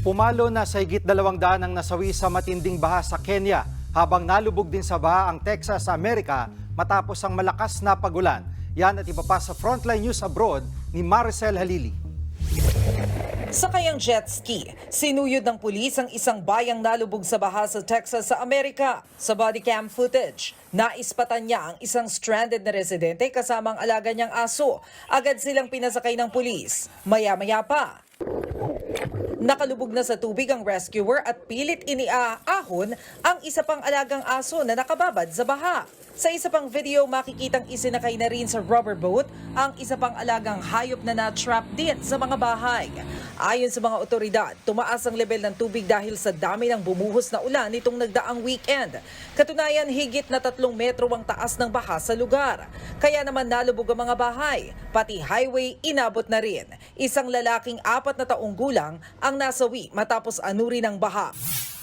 Pumalo na sa higit dalawang daan ang nasawi sa matinding baha sa Kenya habang nalubog din sa baha ang Texas sa Amerika matapos ang malakas na pagulan. Yan at iba pa sa Frontline News Abroad ni Maricel Halili. Sa kayang jet ski, sinuyod ng pulis ang isang bayang nalubog sa baha sa Texas sa Amerika. Sa body cam footage, naispatan niya ang isang stranded na residente kasama ang alaga niyang aso. Agad silang pinasakay ng pulis. Maya-maya pa, Nakalubog na sa tubig ang rescuer at pilit iniaahon ang isa pang alagang aso na nakababad sa baha. Sa isa pang video, makikitang isinakay na rin sa rubber boat ang isa pang alagang hayop na na-trap din sa mga bahay. Ayon sa mga otoridad, tumaas ang level ng tubig dahil sa dami ng bumuhos na ulan nitong nagdaang weekend. Katunayan, higit na tatlong metro ang taas ng baha sa lugar. Kaya naman nalubog ang mga bahay, pati highway inabot na rin. Isang lalaking apat na taong gulang ang nasawi matapos anurin ng baha.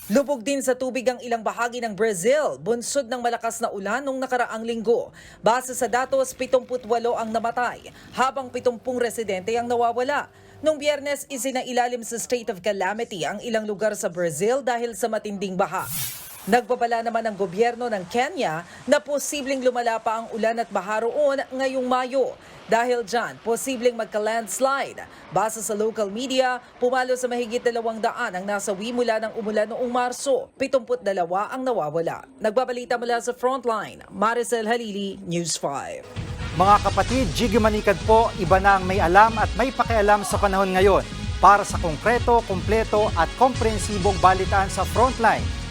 Lubog din sa tubig ang ilang bahagi ng Brazil, bunsod ng malakas na ulan nung nakaraang linggo. Base sa datos, 78 ang namatay, habang 70 residente ang nawawala. Nung biyernes, isinailalim sa state of calamity ang ilang lugar sa Brazil dahil sa matinding baha. Nagbabala naman ang gobyerno ng Kenya na posibleng lumala pa ang ulan at baha roon ngayong Mayo. Dahil dyan, posibleng magka-landslide. Base sa local media, pumalo sa mahigit dalawang daan ang nasawi mula ng umulan noong Marso. 72 ang nawawala. Nagbabalita mula sa Frontline, Maricel Halili, News 5. Mga kapatid, Jiggy Manikad po, iba na ang may alam at may pakialam sa panahon ngayon. Para sa konkreto, kumpleto at komprehensibong balitaan sa Frontline,